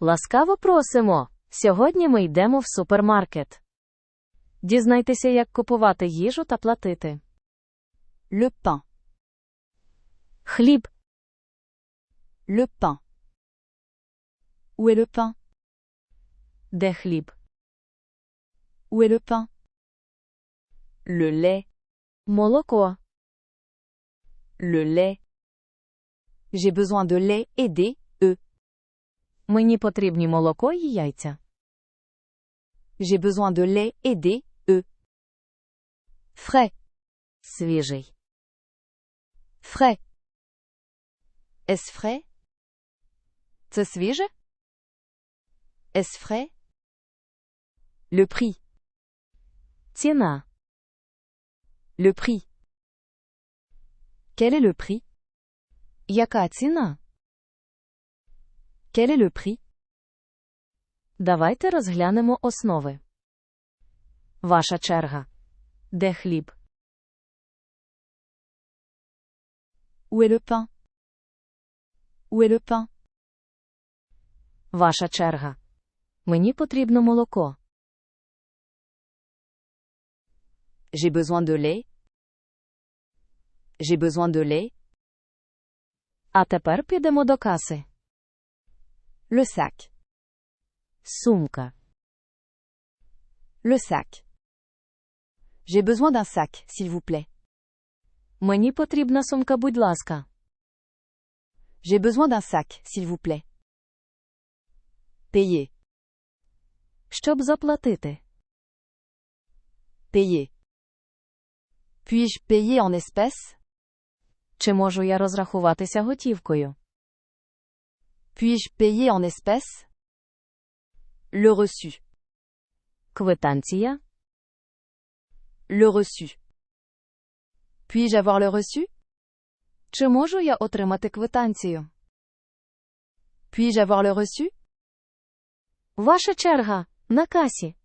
Ласкаво просимо! Сьогодні ми йдемо в супермаркет. Дізнайтеся, як купувати їжу та платити. Le pain. Хліб, Le pain. Où est le pain де хліб, Où est le pain le lait, молоко, Le lait. J'ai besoin de lait et des. мені потрібні молоко і яйця. J'ai besoin de lait et des œufs. Frais. Свіжий. Frais. Est-ce frais Це свіже Est-ce frais Le prix. Ціна. Le prix. Quel est le prix Яка ціна? Quel est le prix Давайте розглянемо основи. Ваша черга. Де хліб? Où est le pain Où est le pain Ваша черга. Мені потрібно молоко. J'ai besoin de lait. J'ai besoin de lait. А тепер підемо до каси. Le sac. Сумка. Le sac. J'ai besoin d'un sac, s'il vous plaît. Мені потрібна сумка, будь ласка. J'ai besoin d'un sac, s'il vous plaît. Payer. Щоб заплатити. Payer. Puis-je payer en espèces Чи можу я розрахуватися готівкою? Puis-je payer en espèces Le reçu. Квитанція. Le reçu. Puis-je avoir le reçu Чи можу я отримати квитанцію? Puis-je avoir le reçu Ваша черга. На касі.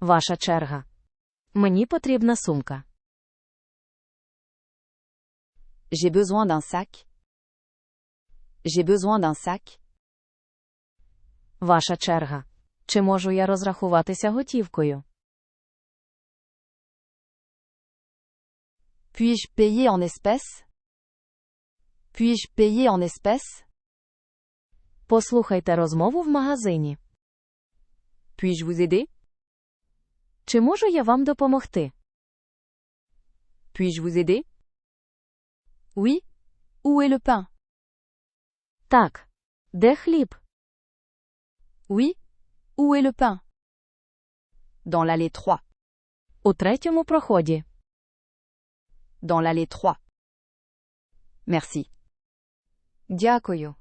Ваша черга. Мені потрібна сумка. J'ai besoin d'un sac. J'ai besoin d'un sac. Ваша черга. Чи можу я розрахуватися готівкою? Puis-je payer en espèces Puis-je payer en espèces Послухайте розмову в магазині. Puis-je vous aider Чи можу я вам допомогти? Puis-je vous aider Oui. Où est le pain Так. Де хліб? Oui. Où est le pain Dans l'allée 3. У третьому проході. Dans l'allée 3. Merci. Дякую.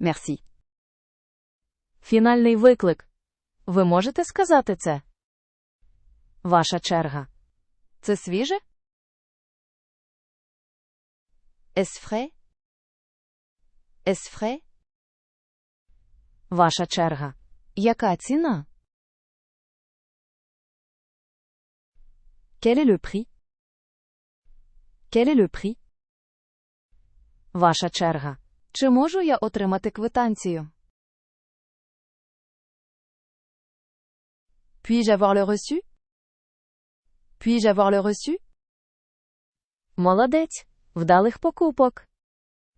Merci. Фінальний виклик. Ви можете сказати це? Ваша черга. Це свіже Est-ce frais Est-ce frais Ваша черга. Яка ціна? Quel est le prix Quel est le prix Ваша черга. Чи можу я отримати квитанцію? Puis-je avoir le reçu Puis-je avoir le reçu Молодець. Вдалих покупок.